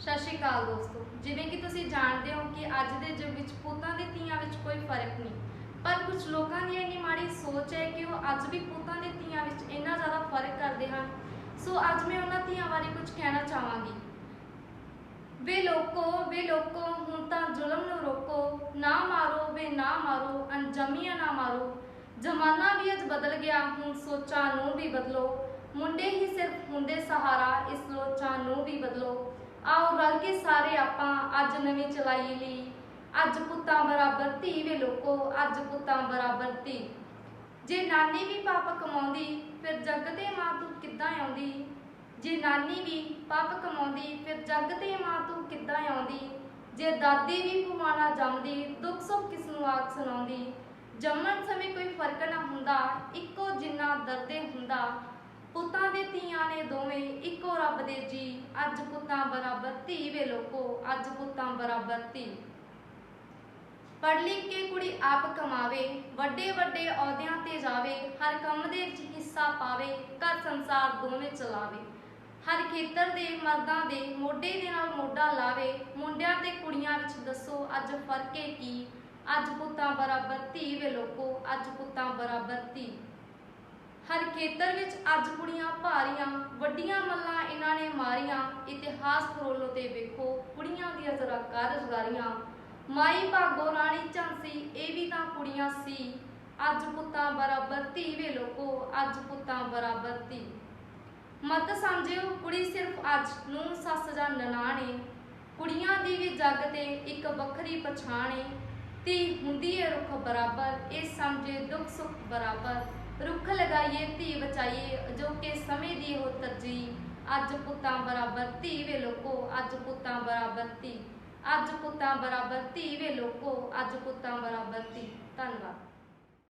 ਸਤਿ ਸ਼੍ਰੀ ਅਕਾਲ ਦੋਸਤੋ। ਜਿਵੇਂ ਕਿ ਤੁਸੀਂ ਜਾਣਦੇ ਹੋ ਕਿ ਅੱਜ ਦੇ ਯੁੱਗ ਵਿੱਚ ਪੁੱਤਾਂ ਤੇ ਧੀਆਂ ਵਿੱਚ ਕੋਈ ਫ਼ਰਕ ਨਹੀਂ। ਪਰ ਕੁਝ ਲੋਕਾਂ ਦੀ ਇੰਨੀ ਮਾੜੀ ਸੋਚ ਹੈ ਕਿ ਉਹ ਅੱਜ ਵੀ ਪੁੱਤਾਂ ਤੇ ਧੀਆਂ ਵਿੱਚ ਇੰਨਾ ਜ਼ਿਆਦਾ ਫ਼ਰਕ ਕਰਦੇ ਹਨ। ਸੋ ਅੱਜ ਮੈਂ ਉਹਨਾਂ ਧੀਆਂ ਬਾਰੇ ਕੁਝ ਕਹਿਣਾ ਚਾਹਾਂਗੀ। ਵੇ ਲੋਕੋ ਵੇ ਲੋਕੋ, ਹੁਣ ਤਾਂ ਜ਼ੁਲਮ ਨੂੰ ਰੋਕੋ। ਨਾ ਮਾਰੋ, ਵੇ ਨਾ ਮਾਰੋ ਅਨਜਮੀਆਂ ਨਾ ਮਾਰੋ। ਜ਼ਮਾਨਾ ਵੀ ਅੱਜ ਬਦਲ ਗਿਆ, ਹੁਣ ਸੋਚਾਂ ਨੂੰ ਵੀ ਬਦਲੋ। ਮੁੰਡੇ ਹੀ ਸਿਰਫ ਹੁੰਦੇ ਸਹਾਰਾ, ਇਸ ਲੋਚਾਂ ਨੂੰ ਵੀ ਬਦਲੋ। ਆਓ ਰਲ ਕੇ ਸਾਰੇ ਆਪਾਂ ਅੱਜ ਨਵੀਂ ਚਲਾਈ ਲਈ। ਅੱਜ ਪੁੱਤਾਂ ਬਰਾਬਰ ਧੀ ਵੇ ਲੋਕੋ, ਅੱਜ ਪੁੱਤਾਂ ਬਰਾਬਰ ਧੀ। ਜੇ ਨਾਨੀ ਵੀ ਪਾਪ ਕਮਾਉਂਦੀ, ਫਿਰ ਜੱਗ ਤੇ ਮਾਂ ਤੂੰ ਕਿੱਦਾਂ ਆਉਂਦੀ? ਜੇ ਨਾਨੀ ਵੀ ਪਾਪ ਕਮਾਉਂਦੀ, ਫਿਰ ਜੱਗ ਤੇ ਮਾਂ ਤੂੰ ਕਿੱਦਾਂ ਆਉਂਦੀ? ਜੇ ਦਾਦੀ ਵੀ ਪੁਮਾਣਾ ਜੰਮਦੀ, ਦੁੱਖ ਸੁੱਖ ਕਿਸ ਨੂੰ ਆਖ ਸੁਣਾਉਂਦੀ? ਜੰਮਣ ਸਮੇਂ ਕੋਈ ਫ਼ਰਕ ਨਾ ਹੁੰਦਾ, ਇੱਕੋ ਜਿੰਨਾ ਦਰਦੇ ਹੁੰਦਾ। ਪੁੱਤਾਂ ਦੇ ਧੀਆਂ ਨੇ ਦੋਵੇਂ ਇੱਕੋ ਰੱਬ ਦੇ ਜੀ। ਅੱਜ ਪੁੱਤਾਂ ਬਰਾਬਰ ਧੀ ਵੇ ਲੋਕੋ, ਅੱਜ ਪੁੱਤਾਂ ਬਰਾਬਰ ਧੀ। ਪੜ੍ਹ ਲਿਖ ਕੇ ਕੁੜੀ ਆਪ ਕਮਾਵੇ, ਵੱਡੇ ਵੱਡੇ ਅਹੁਦਿਆਂ ਤੇ ਜਾਵੇ, ਹਰ ਕੰਮ ਦੇ ਵਿੱਚ ਹਿੱਸਾ ਪਾਵੇ, ਘਰ ਸੰਸਾਰ ਦੋਵੇਂ ਚਲਾਵੇ। ਹਰ ਖੇਤਰ ਦੇ ਮਰਦਾਂ ਦੇ ਮੋਢੇ ਦੇ ਨਾਲ ਮੋਢਾ ਲਾਵੇ, ਮੁੰਡਿਆਂ ਤੇ ਕੁੜੀਆਂ ਵਿੱਚ ਦੱਸੋ ਅੱਜ ਫ਼ਰਕ ਹੈ ਕੀ? ਅੱਜ ਪੁੱਤਾਂ ਬਰਾਬਰ ਧੀ ਵੇ ਲੋਕੋ, ਅੱਜ ਪੁੱਤਾਂ ਬਰਾਬਰ ਧੀ। ਹਰ ਖੇਤਰ ਵਿੱਚ ਅੱਜ ਕੁੜੀਆਂ ਭਾਰੀਆਂ, ਵੱਡੀਆਂ ਮੱਲਾਂ ਇਹਨਾਂ ਨੇ ਮਾਰੀਆਂ। ਇਤਿਹਾਸ ਫਰੋਲੋ ਤੇ ਵੇਖੋ, ਕੁੜੀਆਂ ਦੀਆਂ ਜ਼ਰਾ ਕਾਰਜਗਾਰੀਆਂ ਮਾਈ ਭਾਗੋ ਰਾਣੀ ਝਾਂਸੀ, ਇਹ ਵੀ ਤਾਂ ਕੁੜੀਆਂ ਸੀ। ਅੱਜ ਪੁੱਤਾਂ ਬਰਾਬਰ ਧੀ ਵੇ ਲੋਕੋ, ਅੱਜ ਪੁੱਤਾਂ ਬਰਾਬਰ ਧੀ। ਮਤ ਸਮਝਿਓ, ਕੁੜੀ ਸਿਰਫ ਅੱਜ ਨੂੰ ਸੱਸ ਜਾਂ ਨਨਾਣੇ ਕੁੜੀਆਂ ਦੀ ਵੀ ਜੱਗ ਤੇ ਇੱਕ ਵੱਖਰੀ ਪਛਾਣੇ ਧੀ ਹੁੰਦੀ ਏ ਰੁੱਖ ਬਰਾਬਰ, ਇਹ ਸਮਝੇ ਦੁੱਖ ਸੁੱਖ ਬਰਾਬਰ। ਰੁੱਖ ਲਗਾਈਏ, ਧੀ ਬਚਾਈਏ, ਜੋ ਕਿ ਸਮੇਂ ਦੀ ਹੋ ਤਰਜੀਹ। ਅੱਜ ਪੁੱਤਾਂ ਬਰਾਬਰ ਧੀ ਵੇ ਲੋਕੋ, ਅੱਜ ਪੁੱਤਾਂ ਬਰਾਬਰ ਧੀ। ਅੱਜ ਪੁੱਤਾਂ ਬਰਾਬਰ ਧੀ ਵੇ ਲੋਕੋ, ਅੱਜ ਪੁੱਤਾਂ ਬਰਾਬਰ ਧੀ। ਧੰਨਵਾਦ।